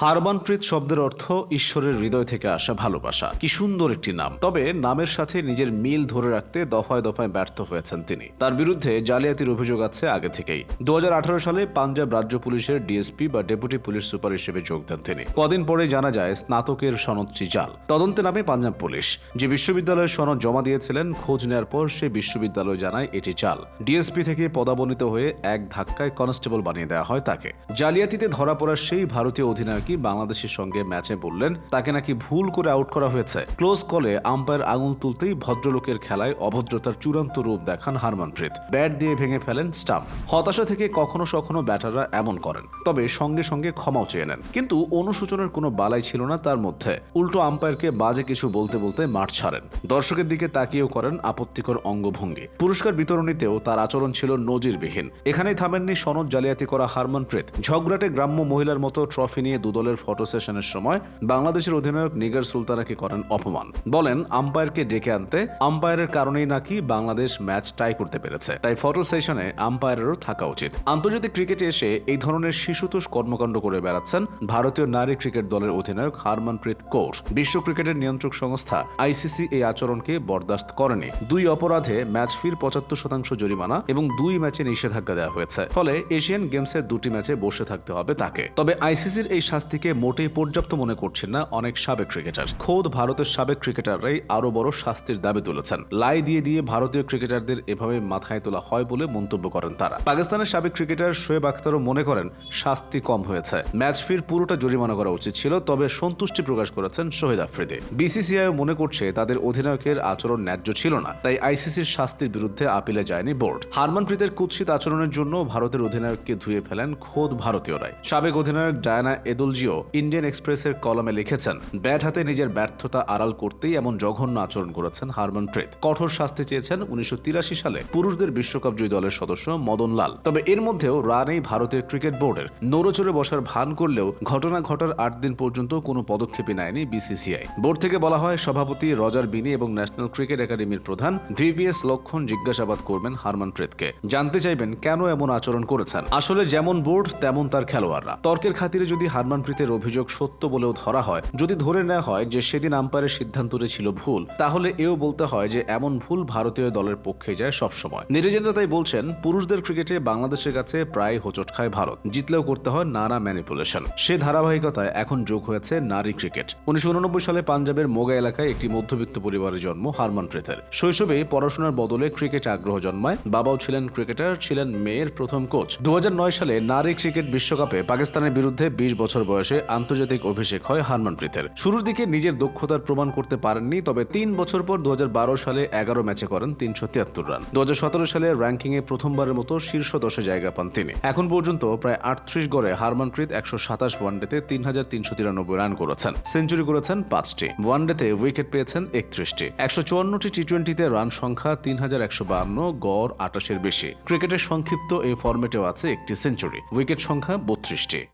হারমানপ্রীত শব্দের অর্থ ঈশ্বরের হৃদয় থেকে আসা ভালোবাসা। কি সুন্দর একটি নাম। তবে নামের সাথে নিজের মিল ধরে রাখতে দফায় দফায় ব্যর্থ হয়েছেন তিনি। তার বিরুদ্ধে জালিয়াতির অভিযোগ আছে আগে থেকেই। দুহাজার আঠারো সালে পাঞ্জাব রাজ্য পুলিশের ডিএসপি বা ডেপুটি পুলিশ সুপার হিসেবে যোগ দেন তিনি। কদিন পরে জানা যায়, স্নাতকের সনদটি জাল তদন্তে নামে পাঞ্জাব পুলিশ। যে বিশ্ববিদ্যালয়ের সনদ জমা দিয়েছিলেন, খোঁজ নেওয়ার পর সে বিশ্ববিদ্যালয় জানায় এটি জাল ডিএসপি থেকে পদাবনিত হয়ে এক ধাক্কায় কনস্টেবল বানিয়ে দেওয়া হয় তাকে। জালিয়াতিতে ধরা পড়া সেই ভারতীয় অধিনায়কই বাংলাদেশের সঙ্গে ম্যাচে বললেন, তাকে নাকি ভুল করে আউট করা হয়েছে। ক্লোজ কলে আম্পায়ার আঙুল তুলতেই ভদ্রলোকের খেলায় অভদ্রতার চূড়ান্ত রূপ দেখান হারমানপ্রীত। ব্যাট দিয়ে ভেঙে ফেলেন স্টাম্প হতাশা থেকে কখনো সখনো ব্যাটাররা এমন করেন। তবে সঙ্গে সঙ্গে ক্ষমাও চেয়ে নেন। কিন্তু অনুশোচনের কোনো বালাই ছিল না তার মধ্যে। উল্টো আম্পায়ারকে বাজে কিছু বলতে বলতে মাঠ ছাড়েন। দর্শকের দিকে তাকিয়েও করেন আপত্তিকর অঙ্গভঙ্গি। পুরস্কার বিতরণীতেও তার আচরণ ছিল নজিরবিহীন। এখানেই থামেননি সনদ জালিয়াতি করা হারমানপ্রীত। ঝগড়াটে গ্রাম্য মহিলার মতো ট্রফি নিয়ে দুদলের ফটো সেশনের সময় বাংলাদেশের অধিনায়ক নিগার সুলতানাকে করেন অপমান। বলেন, আম্পায়ারকে ডেকে আনতে আম্পায়ারের কারণেই নাকি বাংলাদেশ ম্যাচ টাই করতে পেরেছে। তাই ফটো সেশনে আম্পায়ারেরও থাকা উচিত। আন্তর্জাতিক ক্রিকেটে এসে এই ধরনের শিশুতোষ কর্মকাণ্ড করে বেড়াচ্ছেন ভারতীয় নারী ক্রিকেট দলের অধিনায়ক হারমানপ্রীত কৌর। বিশ্ব ক্রিকেটের নিয়ন্ত্রক সংস্থা আইসিসি এই আচরণকে বরদাস্ত করেনি। দুই অপরাধে ম্যাচ ফির পঁচাত্তর শতাংশ জরিমানা এবং দুই ম্যাচে নিষেধাজ্ঞা দেওয়া হয়েছে। ফলে এশিয়ান গেমসের দুটি ম্যাচে বসে থাকতে হবে তাকে। তবে আইসিসির এই শাস্তিকে মোটেই পর্যাপ্ত মনে করছেন না অনেক সাবেক ক্রিকেটার। খোদ ভারতের সাবেক ক্রিকেটাররাই আরও বড় শাস্তির দাবি তুলেছেন। লাই দিয়ে দিয়ে ভারতীয় ক্রিকেটারদের এভাবে মাথায় তোলা হয় বলে মন্তব্য করেন তারা। পাকিস্তানের সাবেক ক্রিকেটার শোয়েব আখতারও মনে করেন, শাস্তি কম হয়েছে। ম্যাচ ফির পুরোটা জরিমানা করা উচিত ছিল, তবে সন্তুষ্টি প্রকাশ করেছেন শহীদ আফ্রিদি। বিসিসিআই মনে করছে, তাদের অধিনায়কের আচরণ ন্যায্য ছিল না, তাই আইসিসির শাস্তির বিরুদ্ধে আপিলে যায়নি বোর্ড। হারমানপ্রীতের কুৎসিত আচরণের জন্য ভারতের অধিনায়ককে ধুয়ে ফেলেন খোদ ভারতীয়রাই। সাবেক অধিনায়ক ডায়ানা এদুলজিও ইন্ডিয়ান এক্সপ্রেসের কলমে লিখেছেন, ব্যাট হাতে নিজের ব্যর্থতা আড়াল করতেই এমন জঘন্য আচরণ করেছেন হারমন হারমানপ্রীত কঠোর শাস্তি চেয়েছেন উনিশশো তিরাশি সালে পুরুষদের বিশ্বকাপ জয়ী দলের সদস্য মদন লাল। তবে এর মধ্যেও রানেই ভারতীয় ক্রিকেট বোর্ডের। নড়েচড়ে বসার ভান করলেও ঘটনা ঘটার আট দিন পর্যন্ত কোনো পদক্ষেপই নেয়নি বিসিসিআই। বোর্ড থেকে বলা হয়, সভাপতি রজার বিনি এবং ন্যাশনাল ক্রিকেট একাডেমির প্রধান ভিভিএস লক্ষণ জিজ্ঞাসাবাদ করবেন হারমানপ্রীতকে জানতে চাইবেন, কেন এমন আচরণ করেছেন? আসলে যেমন বোর্ড, তেমন তার খেলোয়াড়রা। তর্কের খাতিরে যদি হারমানপ্রীতের অভিযোগ সত্য বলেও ধরা হয়। যদি ধরে নেওয়া হয় যে সেদিন আম্পায়ারের সিদ্ধান্তটি ছিল ভুল, তাহলে এও বলতে হয় যে এমন ভুল ভারতীয় দলের পক্ষে যায় সবসময়। নিরজেন্দ্র তাই বলছেন, পুরুষদের ক্রিকেটে বাংলাদেশের কাছে প্রায় হোচট খায় ভারত। জিতলেও করতে হয় নানা ম্যানিপুলেশন। সে ধারাবাহিকতায় এখন যোগ হয়েছে নারী ক্রিকেট। উনিশশো সালে পাঞ্জাবের মোগা এলাকায় একটি মধ্যবিত্ত পরিবারে জন্ম হারমানপ্রীতের শৈশবে পড়াশোনার বদলে ক্রিকেটে আগ্রহ জন্মায়। বাবাও ছিলেন ক্রিকেটার, ছিলেন মেয়ের প্রথম কোচ। দু হাজার নয় সালে নারী ক্রিকেট বিশ্বকাপে পাকিস্তানের বিরুদ্ধে বিশ বছর বয়সে আন্তর্জাতিক অভিষেক হয় হারমানপ্রীতের শুরুর দিকে নিজের দক্ষতার প্রমাণ করতে পারেননি, তবে তিন বছর পর দু সালে এগারো ম্যাচে করেন তিনশো তিয়াত্তর রান। দু সালে র্যাঙ্কিংয়ে প্রথমবারের মতো শীর্ষ দশে জায়গা পান তিনি। এখন পর্যন্ত প্রায় আটত্রিশ গড়ে হারমানপ্রীত একশো সাতাশ ওয়ানডেতে তিন হাজার তিনশো তিরানব্বই রান করেছেন। সেঞ্চুরি করেছেন পাঁচটি। ওয়ানডেতে উইকেট পেয়েছেন একত্রিশটি। একশো চুয়ান্নটি টি টোয়েন্টিতে রান সংখ্যা তিন হাজার একশো বাহান্ন, গড় আটাশের বেশি। ক্রিকেটের সংক্ষিপ্ত এই ফরম্যাটেও আছে একটি সেঞ্চুরি। উইকেট সংখ্যা বত্রিশটি।